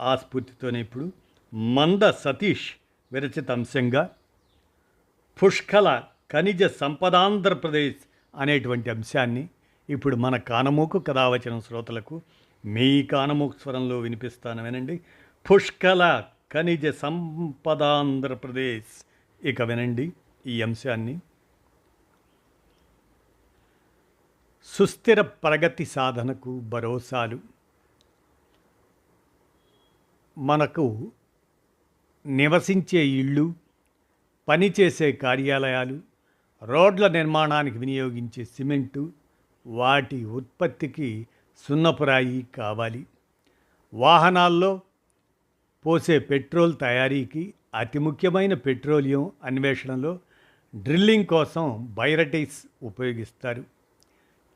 ఆ స్ఫూర్తితోనే ఇప్పుడు మంద సతీష్ విరచిత అంశంగా పుష్కల ఖనిజ సంపదాంధ్రప్రదేశ్ అనేటువంటి అంశాన్ని ఇప్పుడు మన కానమూకు కథావచనం శ్రోతలకు మీ కానమూకు స్వరంలో వినిపిస్తాను వినండి పుష్కల ఖనిజ సంపదాంధ్రప్రదేశ్ ఇక వినండి ఈ అంశాన్ని. సుస్థిర ప్రగతి సాధనకు భరోసాలు మనకు నివసించే ఇళ్ళు పనిచేసే కార్యాలయాలు రోడ్ల నిర్మాణానికి వినియోగించే సిమెంటు వాటి ఉత్పత్తికి సున్నపురాయి కావాలి. వాహనాల్లో పోసే పెట్రోల్ తయారీకి అతి ముఖ్యమైన పెట్రోలియం అన్వేషణలో డ్రిల్లింగ్ కోసం బైరటైస్ ఉపయోగిస్తారు.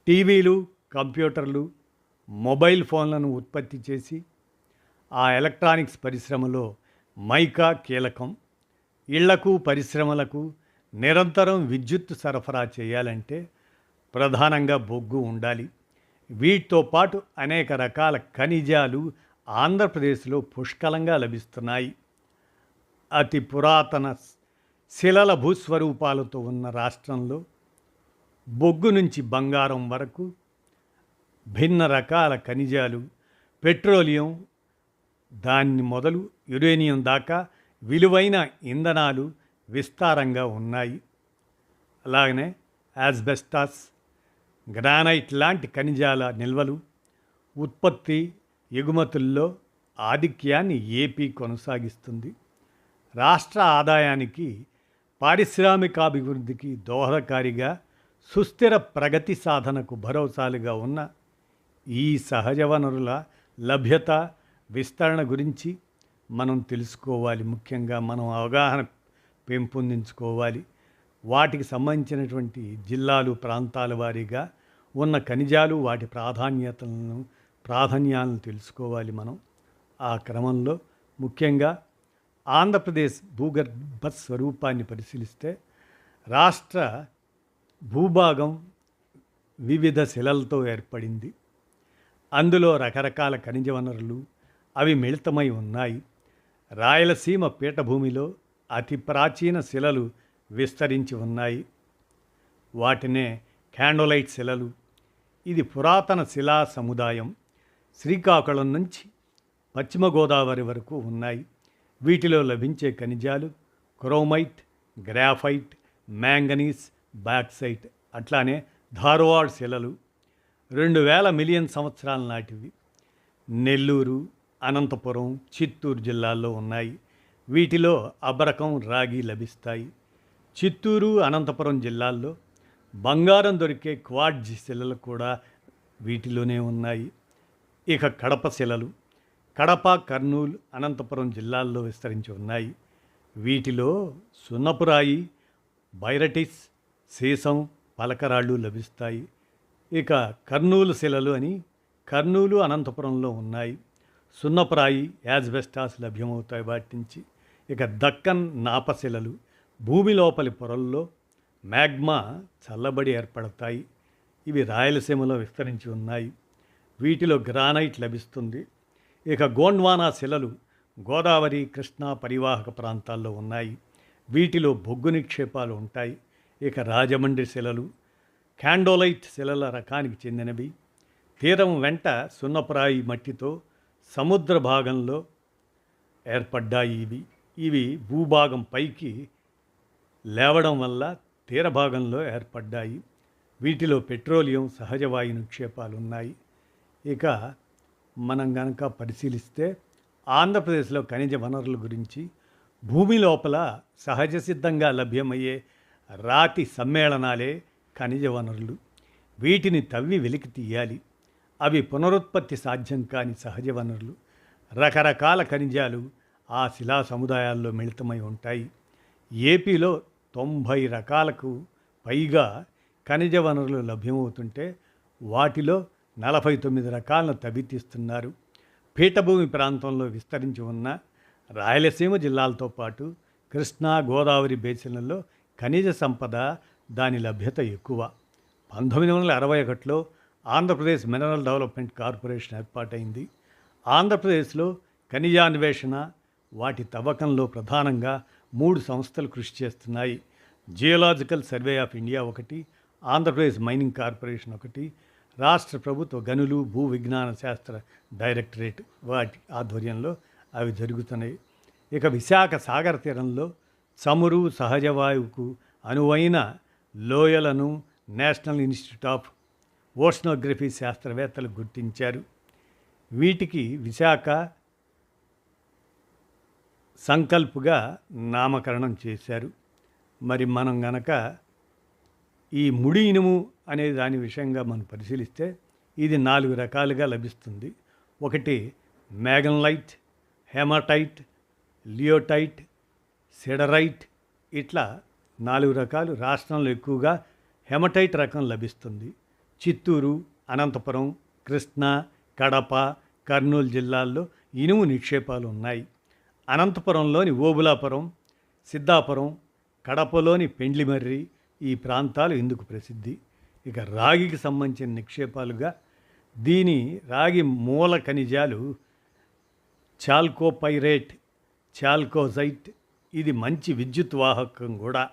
టీవీలు కంప్యూటర్లు మొబైల్ ఫోన్లను ఉత్పత్తి చేసి ఆ ఎలక్ట్రానిక్స్ పరిశ్రమలో మైకా కీలకం ఇళ్ళకు పరిశ్రమలకు నిరంతరం విద్యుత్ సరఫరా చేయాలంటే ప్రధానంగా బొగ్గు ఉండాలి. వీటితో పాటు అనేక రకాల ఖనిజాలు ఆంధ్రప్రదేశ్లో పుష్కలంగా లభిస్తున్నాయి. అతి పురాతన శిలల భూస్వరూపాలతో ఉన్న రాష్ట్రంలో బొగ్గు నుంచి బంగారం వరకు భిన్న రకాల ఖనిజాలు పెట్రోలియం దాన్ని మొదలు యురేనియం దాకా విలువైన ఇంధనాలు విస్తారంగా ఉన్నాయి. అలాగనే యాజ్బెస్టాస్ గ్రానైట్ లాంటి ఖనిజాల నిల్వలు ఉత్పత్తి ఎగుమతుల్లో ఆధిక్యాన్ని ఏపీ కొనసాగిస్తుంది. రాష్ట్ర ఆదాయానికి పారిశ్రామికాభివృద్ధికి దోహదకారిగా సుస్థిర ప్రగతి సాధనకు భరోసాలుగా ఉన్న ఈ సహజ వనరుల లభ్యత విస్తరణ గురించి మనం తెలుసుకోవాలి. ముఖ్యంగా మనం అవగాహన పెంపొందించుకోవాలి. వాటికి సంబంధించినటువంటి జిల్లాలు ప్రాంతాల వారీగా ఉన్న ఖనిజాలు వాటి ప్రాధాన్యతలను ప్రాధాన్యాలను తెలుసుకోవాలి మనం. ఆ క్రమంలో ముఖ్యంగా ఆంధ్రప్రదేశ్ భూగర్భ స్వరూపాన్ని పరిశీలిస్తే రాష్ట్ర భూభాగం వివిధ శిలలతో ఏర్పడింది. అందులో రకరకాల ఖనిజ వనరులు అవి మిళితమై ఉన్నాయి. రాయలసీమ పీఠభూమిలో అతి ప్రాచీన శిలలు విస్తరించి ఉన్నాయి. వాటినే క్యాండోలైట్ శిలలు. ఇది పురాతన శిలా సముదాయం. శ్రీకాకుళం నుంచి పశ్చిమ గోదావరి వరకు ఉన్నాయి. వీటిలో లభించే ఖనిజాలు క్రోమైట్ గ్రాఫైట్ మ్యాంగనీస్ బాక్సైట్ అట్లానే ధార్వాడ్ శిలలు. రెండు వేల మిలియన్ సంవత్సరాల నాటివి. నెల్లూరు అనంతపురం చిత్తూరు జిల్లాల్లో ఉన్నాయి. వీటిలో అబరకం రాగి లభిస్తాయి. చిత్తూరు అనంతపురం జిల్లాల్లో బంగారం దొరికే క్వాడ్జ్ శిలలు కూడా వీటిలోనే ఉన్నాయి. ఇక కడప శిలలు కడప కర్నూలు అనంతపురం జిల్లాల్లో విస్తరించి ఉన్నాయి. వీటిలో సున్నపురాయి బైరటిస్ సీసం పలకరాళ్ళు లభిస్తాయి. ఇక కర్నూలు శిలలు అని కర్నూలు అనంతపురంలో ఉన్నాయి. సున్నప్రాయి యాజ్బెస్టాస్ లభ్యమవుతాయి వాటి నుంచి. ఇక దక్కన్ నాపశిలలు భూమి లోపలి పొరల్లో మ్యాగ్మా చల్లబడి ఏర్పడతాయి. ఇవి రాయలసీమలో విస్తరించి ఉన్నాయి. వీటిలో గ్రానైట్ లభిస్తుంది. ఇక గోండ్వానా శిలలు గోదావరి కృష్ణా పరివాహక ప్రాంతాల్లో ఉన్నాయి. వీటిలో బొగ్గు నిక్షేపాలు ఉంటాయి. ఇక రాజమండ్రి శిలలు క్యాండోలైట్ శిలల రకానికి చెందినవి. తీరం వెంట సున్నప్రాయి మట్టితో సముద్ర భాగంలో ఏర్పడ్డాయి ఇవి. ఇవి భూభాగం పైకి లేవడం వల్ల తీర భాగంలో ఏర్పడ్డాయి. వీటిలో పెట్రోలియం సహజవాయు నిక్షేపాలు ఉన్నాయి ఇక మనం గనక పరిశీలిస్తే ఆంధ్రప్రదేశ్లో ఖనిజ వనరుల గురించి భూమి లోపల సహజ సిద్ధంగా లభ్యమయ్యే రాతి సమ్మేళనాలే ఖనిజ వనరులు. వీటిని తవ్వి వెలికి తీయాలి. అవి పునరుత్పత్తి సాధ్యం కాని సహజ వనరులు. రకరకాల ఖనిజాలు ఆ శిలా సముదాయాల్లో మిళితమై ఉంటాయి. ఏపీలో తొంభై రకాలకు పైగా ఖనిజ వనరులు లభ్యమవుతుంటే వాటిలో నలభై తొమ్మిది రకాలను తవ్వితీస్తున్నారు. పీఠభూమి ప్రాంతంలో విస్తరించి ఉన్న రాయలసీమ జిల్లాలతో పాటు కృష్ణా గోదావరి బేసిన్లలో ఖనిజ సంపద దాని లభ్యత ఎక్కువ. పంతొమ్మిది వందల అరవై ఒకటిలో ఆంధ్రప్రదేశ్ మినరల్ డెవలప్మెంట్ కార్పొరేషన్ ఏర్పాటైంది. ఆంధ్రప్రదేశ్లో ఖనిజాన్వేషణ వాటి తవ్వకంలో ప్రధానంగా మూడు సంస్థలు కృషి చేస్తున్నాయి. జియోలాజికల్ సర్వే ఆఫ్ ఇండియా ఒకటి ఆంధ్రప్రదేశ్ మైనింగ్ కార్పొరేషన్ ఒకటి రాష్ట్ర ప్రభుత్వ గనులు భూ విజ్ఞాన శాస్త్ర డైరెక్టరేట్ వాటి ఆధ్వర్యంలో అవి జరుగుతున్నాయి. ఇక విశాఖ సాగర తీరంలో చమురు సహజ వాయువుకు అనువైన లోయలను నేషనల్ ఇన్స్టిట్యూట్ ఆఫ్ ఓషనోగ్రఫీ శాస్త్రవేత్తలు గుర్తించారు. వీటికి విశాఖ సంకల్పుగా నామకరణం చేశారు. మరి మనం గనక ఈ ముడి ఇనుము అనే దాని విషయంగా మనం పరిశీలిస్తే ఇది నాలుగు రకాలుగా లభిస్తుంది. ఒకటి మ్యాగన్లైట్ హెమటైట్ లియోటైట్ సెడరైట్ ఇట్లా నాలుగు రకాలు రాష్ట్రంలో ఎక్కువగా హెమటైట్ రకం లభిస్తుంది. చిత్తూరు అనంతపురం కృష్ణా కడప కర్నూలు జిల్లాల్లో ఇనుము నిక్షేపాలు ఉన్నాయి. అనంతపురంలోని ఓబులాపురం సిద్ధాపురం కడపలోని పెండ్లిమర్రి ఈ ప్రాంతాలు ఇందుకు ప్రసిద్ధి. ఇక రాగికి సంబంధించిన నిక్షేపాలుగా దీని రాగి మూల ఖనిజాలు చాల్కోపైరేట్ చాల్కోజైట్ ఇది మంచి విద్యుత్ వాహకం కూడా.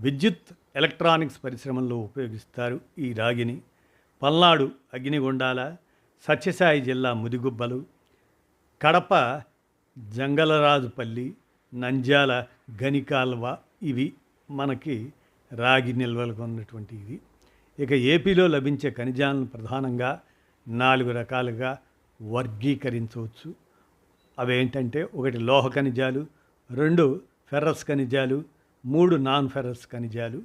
విద్యుత్ ఎలక్ట్రానిక్స్ పరిశ్రమల్లో ఉపయోగిస్తారు ఈ రాగిని. పల్నాడు అగ్నిగుండాల సత్యసాయి జిల్లా ముదిగుబ్బలు కడప జంగలరాజుపల్లి నంజాల గనికాల్వ ఇవి మనకి రాగి నిల్వలకు ఉన్నటువంటి ఇది ఇక ఏపీలో లభించే ఖనిజాలను ప్రధానంగా నాలుగు రకాలుగా వర్గీకరించవచ్చు. అవేంటంటే ఒకటి లోహ ఖనిజాలు రెండు ఫెర్రస్ ఖనిజాలు మూడు నాన్ ఫెర్రస్ ఖనిజాలు.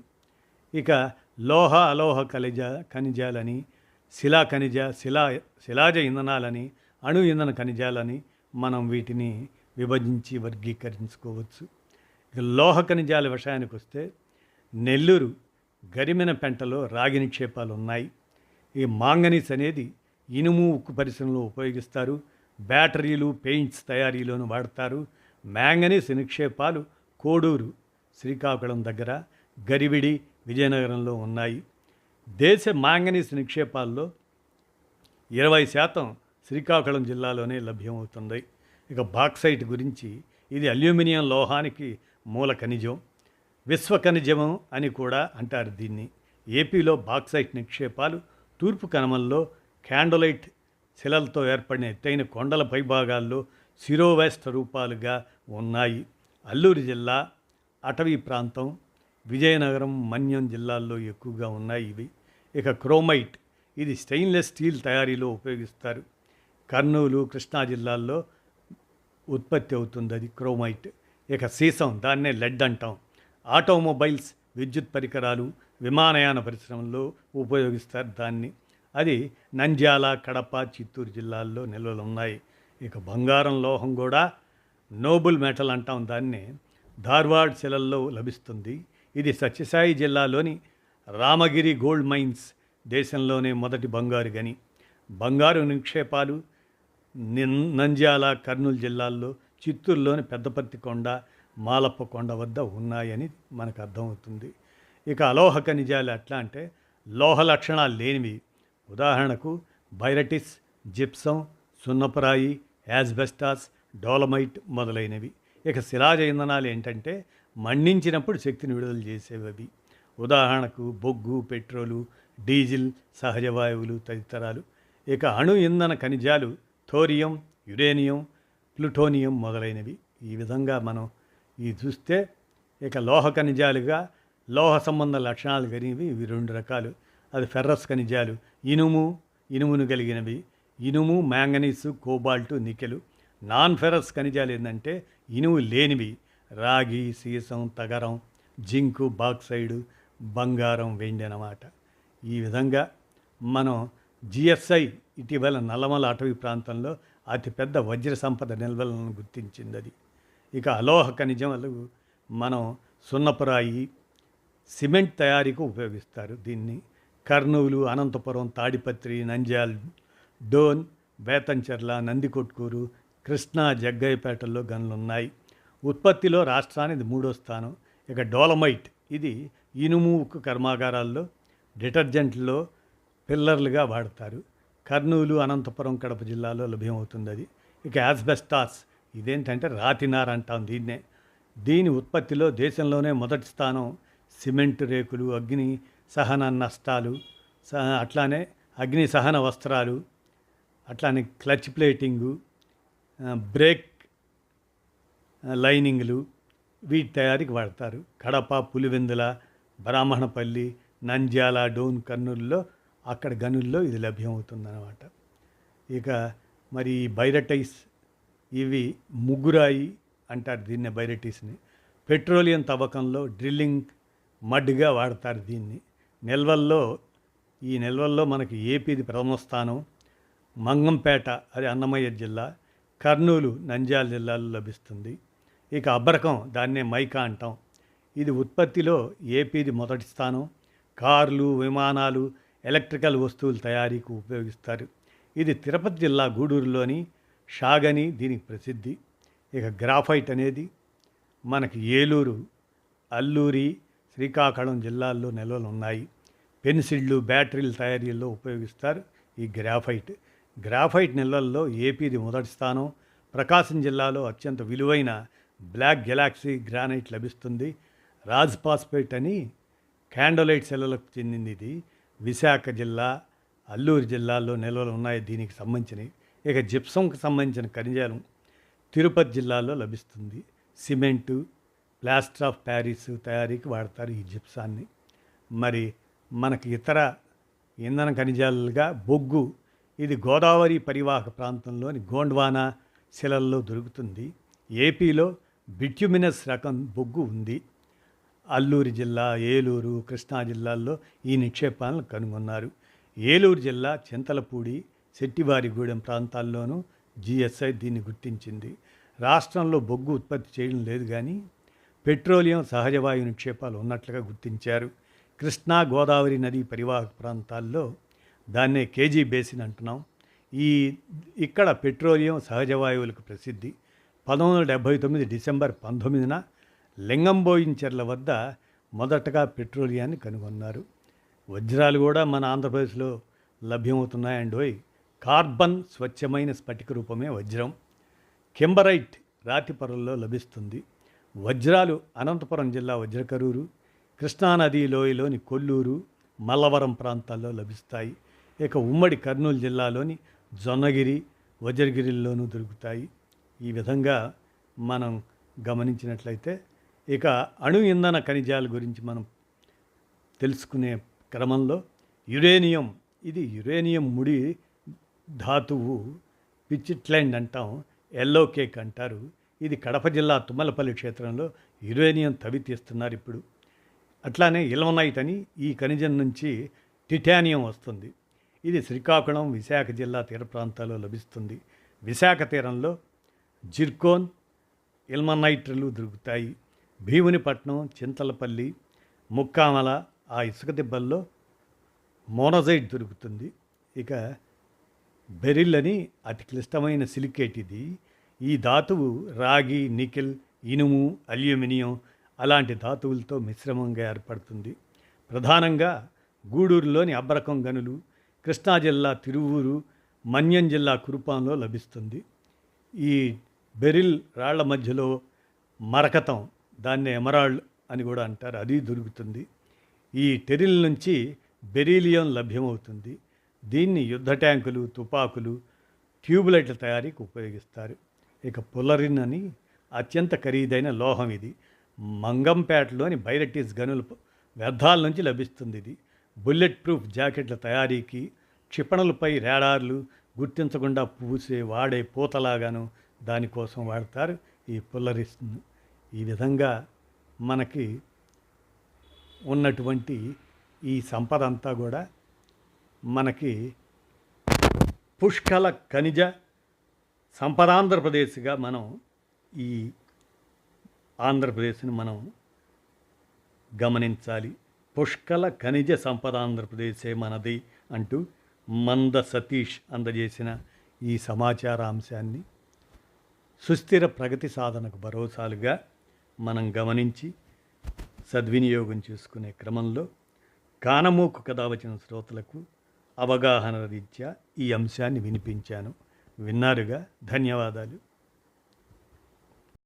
ఇక లోహ అలోహ ఖనిజ ఖనిజాలని శిలా ఖనిజ శిలా శిలాజ ఇంధనాలని అణు ఇంధన ఖనిజాలని మనం వీటిని విభజించి వర్గీకరించుకోవచ్చు. ఇక లోహ ఖనిజాల విషయానికి వస్తే నెల్లూరు గరిమిన పెంటలో రాగి నిక్షేపాలు ఉన్నాయి. ఈ మాంగనీస్ అనేది ఇనుము ఉక్కు పరిశ్రమలో ఉపయోగిస్తారు. బ్యాటరీలు పెయింట్స్ తయారీలోను వాడతారు. మ్యాంగనీస్ నిక్షేపాలు కోడూరు శ్రీకాకుళం దగ్గర గరివిడి విజయనగరంలో ఉన్నాయి. దేశ మాంగనీస్ నిక్షేపాల్లో ఇరవై శాతం శ్రీకాకుళం జిల్లాలోనే లభ్యమవుతుంది. ఇక బాక్సైట్ గురించి ఇది అల్యూమినియం లోహానికి మూల ఖనిజం విశ్వ ఖనిజము అని కూడా అంటారు దీన్ని. ఏపీలో బాక్సైట్ నిక్షేపాలు తూర్పు కనమల్లో క్యాండోలైట్ శిలలతో ఏర్పడిన ఎత్తైన కొండల పైభాగాల్లో శిరోవేస్ట రూపాలుగా ఉన్నాయి. అల్లూరు జిల్లా అటవీ ప్రాంతం విజయనగరం మన్యం జిల్లాల్లో ఎక్కువగా ఉన్నాయి ఇవి. ఇక క్రోమైట్ ఇది స్టెయిన్లెస్ స్టీల్ తయారీలో ఉపయోగిస్తారు. కర్నూలు కృష్ణా జిల్లాల్లో ఉత్పత్తి అవుతుంది అది క్రోమైట్. ఇక సీసం దాన్నే లెడ్ అంటాం. ఆటోమొబైల్స్ విద్యుత్ పరికరాలు విమానయాన పరిశ్రమల్లో ఉపయోగిస్తారు దాన్ని. అది నంద్యాల కడప చిత్తూరు జిల్లాల్లో నిల్వలు ఉన్నాయి. ఇక బంగారం లోహం కూడా నోబుల్ మెటల్ అంటాం దాన్ని. ధార్వాడ్ శిలల్లో లభిస్తుంది. ఇది సత్యసాయి జిల్లాలోని రామగిరి గోల్డ్ మైన్స్ దేశంలోనే మొదటి బంగారు గని. బంగారు నిక్షేపాలు నిన్ నంద్యాల కర్నూలు జిల్లాల్లో చిత్తూరులోని పెద్దపర్తి కొండ మాలప్ప కొండ వద్ద ఉన్నాయని మనకు అర్థమవుతుంది. ఇక అలోహ ఖనిజాలు ఎట్లా అంటే లోహ లక్షణాలు లేనివి. ఉదాహరణకు బైరటిస్ జిప్సం సున్నపరాయి యాజ్బెస్టాస్ డోలమైట్ మొదలైనవి. ఇక శిలాజ ఇంధనాలు ఏంటంటే మండించినప్పుడు శక్తిని విడుదల చేసేవి అవి. ఉదాహరణకు బొగ్గు పెట్రోలు డీజిల్ సహజ వాయువులు తదితరాలు. ఇక అణు ఇంధన ఖనిజాలు థోరియం యురేనియం ప్లుటోనియం మొదలైనవి. ఈ విధంగా మనం ఈ చూస్తే ఇక లోహ ఖనిజాలుగా లోహ సంబంధ లక్షణాలు కలిగినవి. ఇవి రెండు రకాలు. అది ఫెర్రస్ ఖనిజాలు. ఇనుము ఇనుమును కలిగినవి. ఇనుము manganese cobalt nickel. Non ferrous ఖనిజాలు ఏంటంటే ఇనుము లేనివి. రాగి సీసం తగరం జింకు బాక్సైడు బంగారం వెండి అన్నమాట ఈ విధంగా మనం జిఎస్ఐ ఇటీవల నల్లమల అటవీ ప్రాంతంలో అతిపెద్ద వజ్ర సంపద నిల్వలను గుర్తించింది అది ఇక అలోహ ఖనిజములు మనం సున్నపురాయి సిమెంట్ తయారీకి ఉపయోగిస్తారు. దీన్ని కర్నూలు అనంతపురం తాడిపత్రి నంద్యాల్ డోన్ బేతంచెర్ల నందికొట్కూరు కృష్ణా జగ్గయ్యపేటల్లో గనులున్నాయి. ఉత్పత్తిలో రాష్ట్రానికి మూడో స్థానం. ఇక డోలమైట్ ఇది ఇనుము ఉక్కు కర్మాగారాల్లో డిటర్జెంట్లో పిల్లర్లుగా వాడతారు. కర్నూలు అనంతపురం కడప జిల్లాలో లభ్యమవుతుంది అది. ఇక యాస్బెస్టాస్ ఇదేంటంటే రాతినార్ అంటాం దీన్నే. దీని ఉత్పత్తిలో దేశంలోనే మొదటి స్థానం సిమెంట్ రేకులు అగ్ని సహన నష్టాలు సహ అట్లానే అగ్ని సహన వస్త్రాలు అట్లానే క్లచ్ ప్లేటింగు బ్రేక్ లైనింగ్లు వీటి తయారీకి వాడతారు. కడప పులివెందుల బ్రాహ్మణపల్లి నంద్యాల డోన్ కర్నూలులో అక్కడ గనుల్లో ఇది లభ్యమవుతుందన్నమాట. ఇక మరి ఈ బైరటైస్ ఇవి ముగ్గురాయి అంటారు దీన్ని బైరటీస్ని. పెట్రోలియం తవ్వకంలో డ్రిల్లింగ్ మడ్గా వాడతారు దీన్ని. నిల్వల్లో ఈ నిల్వల్లో మనకి ఏపీది ప్రథమ స్థానం మంగంపేట అది అన్నమయ్య జిల్లా. కర్నూలు నంద్యాల జిల్లాలో లభిస్తుంది. ఇక అబ్బరకం దాన్నే మైకా అంటాం. ఇది ఉత్పత్తిలో ఏపీది మొదటి స్థానం. కార్లు విమానాలు ఎలక్ట్రికల్ వస్తువుల తయారీకి ఉపయోగిస్తారు. ఇది తిరుపతి జిల్లా గూడూరులోని షాగని దీనికి ప్రసిద్ధి. ఇక గ్రాఫైట్ అనేది మనకి ఏలూరు అల్లూరి శ్రీకాకుళం జిల్లాల్లో నిల్వలు ఉన్నాయి. పెన్సిళ్ళు బ్యాటరీల తయారీలో ఉపయోగిస్తారు ఈ గ్రాఫైట్. గ్రాఫైట్ నిల్వల్లో ఏపీది మొదటి స్థానం. ప్రకాశం జిల్లాలో అత్యంత విలువైన బ్లాక్ గెలాక్సీ గ్రానైట్ లభిస్తుంది. రాజ్ పాస్పేట్ అని క్యాండోలైట్ సెలలకు చెందింది ఇది. విశాఖ జిల్లా అల్లూరు జిల్లాల్లో నిల్వలు ఉన్నాయి దీనికి సంబంధించినవి ఇక జిప్సంకి సంబంధించిన ఖనిజాలు తిరుపతి జిల్లాలో లభిస్తుంది. సిమెంటు ప్లాస్టర్ ఆఫ్ ప్యారిస్ తయారీకి వాడతారు ఈ జిప్సాన్ని. మరి మనకి ఇతర ఇంధన ఖనిజాలుగా బొగ్గు ఇది గోదావరి పరివాహక ప్రాంతంలోని గోండ్వానా శిలల్లో దొరుకుతుంది. ఏపీలో బిట్యుమినస్ రకం బొగ్గు ఉంది. అల్లూరు జిల్లా ఏలూరు కృష్ణా జిల్లాల్లో ఈ నిక్షేపాలను కనుగొన్నారు. ఏలూరు జిల్లా చింతలపూడి శెట్టివారిగూడెం ప్రాంతాల్లోనూ జిఎస్ఐ దీన్ని గుర్తించింది. రాష్ట్రంలో బొగ్గు ఉత్పత్తి చేయడం లేదు కానీ పెట్రోలియం సహజవాయు నిక్షేపాలు ఉన్నట్లుగా గుర్తించారు. కృష్ణా గోదావరి నది పరివాహక ప్రాంతాల్లో దాన్నే కేజీ బేసిన్ అంటున్నాం. ఈ ఇక్కడ పెట్రోలియం సహజవాయువులకు ప్రసిద్ధి. పంతొమ్మిది వందల డెబ్భై తొమ్మిది డిసెంబర్ పంతొమ్మిదిన లింగంబోయించెర్ల వద్ద మొదటగా పెట్రోలియాన్ని కనుగొన్నారు. వజ్రాలు కూడా మన ఆంధ్రప్రదేశ్లో లభ్యమవుతున్నాయండోయ్. కార్బన్ స్వచ్ఛమైన స్ఫటిక రూపమే వజ్రం. కింబరైట్ రాతి పొరల్లో లభిస్తుంది. వజ్రాలు అనంతపురం జిల్లా వజ్రకరూరు కృష్ణానది లోయలోని కొల్లూరు మల్లవరం ప్రాంతాల్లో లభిస్తాయి. ఇక ఉమ్మడి కర్నూలు జిల్లాలోని జొన్నగిరి వజ్రగిరిల్లోనూ దొరుకుతాయి. ఈ విధంగా మనం గమనించినట్లయితే ఇక అణు ఇంధన ఖనిజాల గురించి మనం తెలుసుకునే క్రమంలో యురేనియం ఇది యురేనియం ముడి ధాతువు పిచ్చిట్లైండ్ అంటాం ఎల్లో కేక్ అంటారు. ఇది కడప జిల్లా తుమ్మలపల్లి క్షేత్రంలో యురేనియం తవ్వి తీస్తున్నారు ఇప్పుడు. అట్లానే ఇల్వనైట్ అని ఈ ఖనిజం నుంచి టిటానియం వస్తుంది. ఇది శ్రీకాకుళం విశాఖ జిల్లా తీర ప్రాంతాల్లో లభిస్తుంది. విశాఖ తీరంలో జిర్కోన్ ఇల్మనైట్రలు దొరుకుతాయి. భీమునిపట్నం చింతలపల్లి ముక్కామల ఆ ఇసుక దిబ్బల్లో మోనజైట్ దొరుకుతుంది. ఇక బెరిల్ అని అతి క్లిష్టమైన సిలికేట్ ఇది ఈ ధాతువు రాగి నికెల్ ఇనుము అల్యూమినియం అలాంటి ధాతువులతో మిశ్రమంగా ఏర్పడుతుంది. ప్రధానంగా గూడూరులోని అబ్రకం గనులు కృష్ణా జిల్లా తిరువూరు మన్యం జిల్లా కురుపాంలో లభిస్తుంది. ఈ బెరిల్ రాళ్ళ మధ్యలో మరకతం దాన్ని ఎమరాల్డ్ అని కూడా అంటారు. అది దొరుకుతుంది. ఈ టెరిల్ నుంచి బెరీలియం లభ్యమవుతుంది. దీన్ని యుద్ధ ట్యాంకులు తుపాకులు ట్యూబ్లైట్ల తయారీకి ఉపయోగిస్తారు. ఇక పులరిన్ అని అత్యంత ఖరీదైన లోహం ఇది. మంగంపేటలోని బైరటీస్ గనుల వ్యర్థాల నుంచి లభిస్తుంది ఇది. బుల్లెట్ ప్రూఫ్ జాకెట్ల తయారీకి క్షిపణులపై రాడార్లు గుర్తించకుండా పూసే వాడే పూతలాగాను దానికోసం వాడతారు. ఈ పుల్లరిస్ను ఈ విధంగా మనకి ఉన్నటువంటి ఈ సంపద అంతా కూడా మనకి పుష్కల ఖనిజ సంపదాంధ్రప్రదేశ్గా మనం ఈ ఆంధ్రప్రదేశ్ని మనం గమనించాలి. పుష్కల ఖనిజ సంపద ఆంధ్రప్రదేశే మనది అంటూ మంద సతీష్ అందజేసిన ఈ సమాచార అంశాన్ని సుస్థిర ప్రగతి సాధనకు భరోసాలుగా మనం గమనించి సద్వినియోగం చేసుకునే క్రమంలో కానమూకు కథ వచ్చిన శ్రోతలకు అవగాహన రీత్యా ఈ అంశాన్ని వినిపించాను. విన్నారుగా? ధన్యవాదాలు.